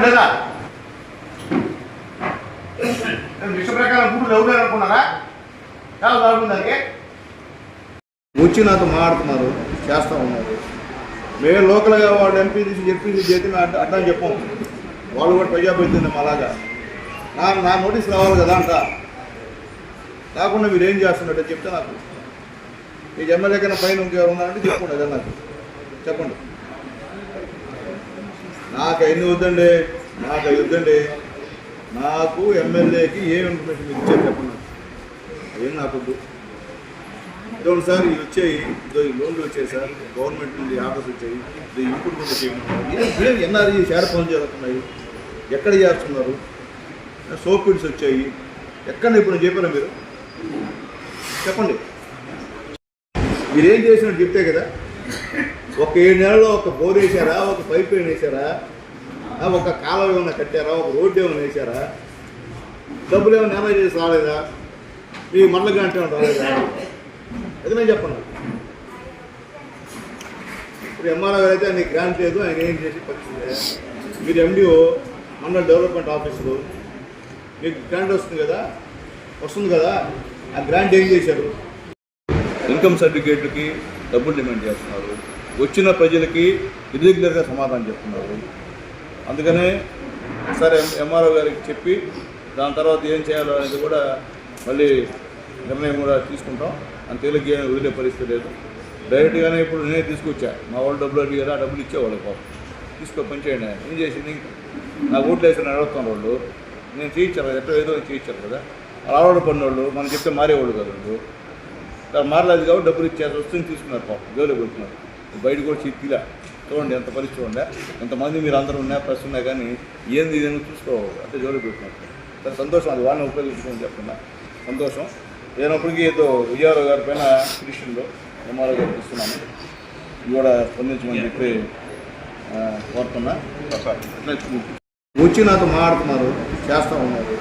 లేదా? విష ప్రకారం గుడ్లు ఎవరు అనుకున్నారా? చాలా బాగుంది దానికి. వచ్చి నాతో మాట్లాడుతున్నారు చేస్తా ఉన్నారు. మేము లోకల్గా వాళ్ళు ఎంపీ తీసి చెప్పి చేతి అడ్డ అడ్డం చెప్పాం. వాళ్ళు కూడా ప్రజాప్రతినిధి అలాగా నా నా నోటీస్ రావాలి కదా అంట. కాకుండా మీరు ఏం చేస్తున్నట్టు చెప్తే నాకు మీకు ఎమ్మెల్యే కన్నా పైన ఇంకెవరు ఉన్నారంటే చెప్పండి అదే నాకు చెప్పండి. నాకు ఎన్ని వద్దండి నాకు అవి వద్దండి. నాకు ఎమ్మెల్యేకి ఏం ఇన్ఫర్మేషన్ మీకు ఇచ్చారు చెప్పండి. ఏం నాకు వద్దు సార్ ఇవి వచ్చాయి. ఇదో ఈ లోన్లు వచ్చాయి సార్. గవర్నమెంట్ నుండి ఆర్డర్స్ వచ్చాయి. ఇది ఇంపుట్ చేయమన్నారు ఎన్ఆర్ఈ షేర్ పనులు జరుగుతున్నాయి ఎక్కడ చేస్తున్నారు? సోపిడ్స్ వచ్చాయి. ఎక్కడ ఇప్పుడు చెప్పారా మీరు? చెప్పండి. మీరేం చేసినట్టు చెప్తే కదా. ఒక ఏడు నెలలో ఒక బోర్ వేసారా ఒక పైప్ లైన్ వేసారా ఆ, ఒక కాలువ ఏమైనా కట్టారా ఒక రోడ్డు ఏమైనా వేసారా డబ్బులు ఏమైనా నెల చేసి రాలేదా? మీ మండల గంట ఏమైనా రాలేదా? అది నేను చెప్పను. ఇప్పుడు ఎంఆర్ఓ గారు అయితే ఆయన గ్రాంట్ లేదు ఆయన ఏం చేసి పరిస్థితి మీరు ఎండిఓ మండల డెవలప్మెంట్ ఆఫీసులు మీకు గ్రాంట్ వస్తుంది కదా? వస్తుంది కదా? ఆ గ్రాంట్ ఏం చేశారు? ఇన్కమ్ సర్టిఫికేట్కి డబ్బులు డిమాండ్ చేస్తున్నారు. వచ్చిన ప్రజలకి ఇర్రెగ్యులర్గా సమాధానం చెప్తున్నారు. అందుకనే ఒకసారి ఎంఆర్ఓ గారికి చెప్పి దాని తర్వాత ఏం చేయాలో అనేది కూడా మళ్ళీ నిర్ణయం కూడా తీసుకుంటాం. అంత తేలిగ్గా వదిలే పరిస్థితి లేదు. డైరెక్ట్గానే ఇప్పుడు నేనే తీసుకొచ్చా. మా వాళ్ళు డబ్బులు అడిగారు ఆ డబ్బులు ఇచ్చేవాళ్ళు పాపం తీసుకో పనిచేయండి ఏం చేసింది? నా ఓట్లు వేసిన అడుగుతాను వాళ్ళు నేను చేయించారు ఎట్లా ఏదో చేయించారు కదా. ఆడవాళ్ళు పడినోళ్ళు మనం చెప్తే మారేవాళ్ళు కదా వాళ్ళు. ఇక్కడ మారలేదు కాబట్టి డబ్బులు ఇచ్చేసి వస్తుంది తీసుకున్నారు పాపం. జోలు పెడుతున్నారు బయట కూడా చిక్కిలా చూడండి ఎంత పరిస్థితి ఉండే. ఎంతమంది మీరు అందరూ ఉన్నా ప్రెస్ ఉన్నా కానీ ఏంది ఇదేమో చూసుకో. అంటే జోలి పెడుతున్నారు సరే సంతోషం అది. వాళ్ళని ఉపయోగించుకోమని చెప్తున్నా. సంతోషం. లేనప్పటికీ ఏదో విజయవాడ గారి పైన పిటిషన్లో ఎంఆర్ఓ గారు ఇస్తున్నాను ఇది కూడా స్పందించమని చెప్పి కోరుతున్నా. వచ్చి నాతో మాట్లాడుతున్నారు. చేస్తూ ఉన్నారు.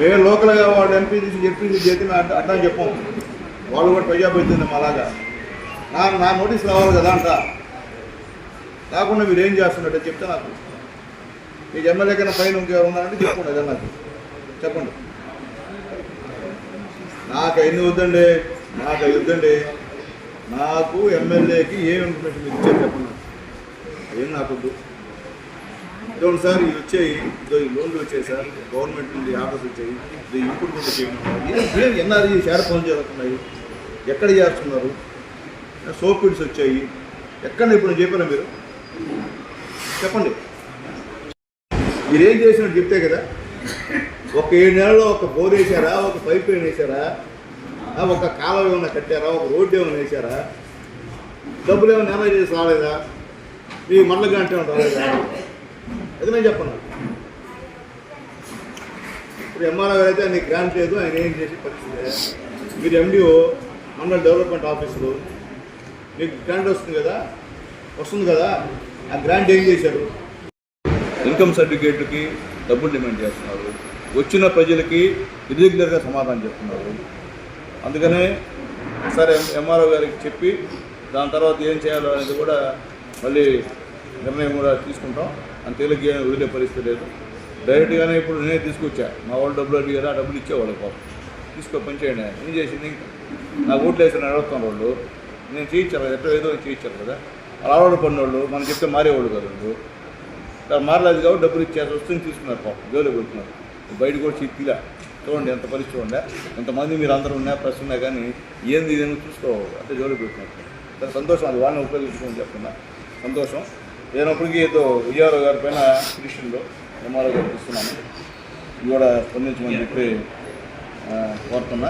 మేము లోకల్గా వాళ్ళు ఎంపీ తీసి చెప్పింది చేతి అడ్డా చెప్పాము. వాళ్ళు కూడా ప్రజాప్రతినిధి అలాగా. నా నా నోటీస్ రావాలి కదా అంట. కాకుండా మీరు ఏం చేస్తున్నట్టు చెప్తే నాకు. మీకు ఎమ్మెల్యే కన్నా పైన ఇంకెవరు ఉన్నారంటే చెప్పండి అదే నాకు. చెప్పండి. నాకు ఎన్ని వద్దండి నాకు అవి వద్దండి. నాకు ఎమ్మెల్యేకి ఏం ఇన్ఫర్మేషన్ మీరు ఇచ్చారు చెప్పండి. ఏం నాకు వద్దు. ఇదోండి సార్ ఇవి వచ్చాయి. ఇదో ఈ లోన్లు వచ్చాయి సార్. గవర్నమెంట్ నుండి ఆర్డర్స్ వచ్చాయి. ఇది ఇంపుట్ కూడా చేయమన్నారు ఎన్ఆర్ఈ షేర్ పనులు జరుగుతున్నాయి ఎక్కడ చేస్తున్నారు? సోపిడ్స్ పిడ్స్ వచ్చాయి. ఎక్కడ ఇప్పుడు చెప్పారా మీరు? చెప్పండి. మీరు ఏం చేసినట్టు చెప్తే కదా. ఒక ఏడు నెలలో ఒక బోర్ వేసారా? ఒక పైప్ లైన్ వేసారా? ఆ, ఒక కాలం ఏమైనా కట్టారా? ఒక రోడ్డు ఏమైనా వేసారా? డబ్బులు ఏమైనా మేనేజ్ చేసి రాలేదా? మీ మండల గంట రాలేదా? అది నేను చెప్పను. ఇప్పుడు ఎంఆర్ఓ గారు అయితే ఆయన గ్రాంట్ లేదు ఆయన ఏం చేసే పరిస్థితి? మీరు ఎండిఓ మండల డెవలప్మెంట్ ఆఫీసులు మీకు గ్రాంట్ వస్తుంది కదా? వస్తుంది కదా? ఆ గ్రాంట్ ఏం చేశారు? ఇన్కమ్ సర్టిఫికేట్కి డబ్బులు డిమాండ్ చేస్తున్నారు. వచ్చిన ప్రజలకి ఇర్రెగ్యులర్గా సమాధానం చెప్తున్నారు. అందుకనే ఒకసారి ఎం ఎంఆర్ఓ గారికి చెప్పి దాని తర్వాత ఏం చేయాలో అనేది కూడా మళ్ళీ నిర్ణయం కూడా తీసుకుంటాం. అంత తేలిగ్గా వదిలే పరిస్థితి లేదు. డైరెక్ట్గానే ఇప్పుడు నేనే తీసుకొచ్చా. మా వాళ్ళు డబ్బులు అడిగారు ఆ డబ్బులు ఇచ్చేవాళ్ళు పాపం. తీసుకో పని చేయండి ఏం చేసింది? నాకు ఓట్లు వేసిన అడుగుతాను వాళ్ళు. నేను చేయించాలి కదా ఎట్లా ఏదో చేయించారు కదా. రావడం పడినోళ్ళు మనం చెప్తే మారేవాళ్ళు కదా వాళ్ళు. మారలేదు కాబట్టి డబ్బులు ఇచ్చేసి వస్తుంది తీసుకున్నారు పాపం. జోలి పెడుతున్నారు బయట కూడా చిక్కిలా చూడండి ఎంత పరిస్థితి ఉండే ఎంతమంది మీరు అందరూ ఉన్నా ప్రెస్ ఉన్నా కానీ ఏంది ఇదేమో చూసుకోవాలి. అంటే జోలి పెడుతున్నారు సంతోషం అది. వాళ్ళని ఉపయోగించుకోమని చెప్తున్నా. సంతోషం. లేనప్పటికీ ఏదో విజయవాడ గారి పైన పిటిషన్లో ఎంఆర్ఓ గారికి ఇస్తున్నాను ఇది కూడా స్పందించమని చెప్పి కోరుతున్నా.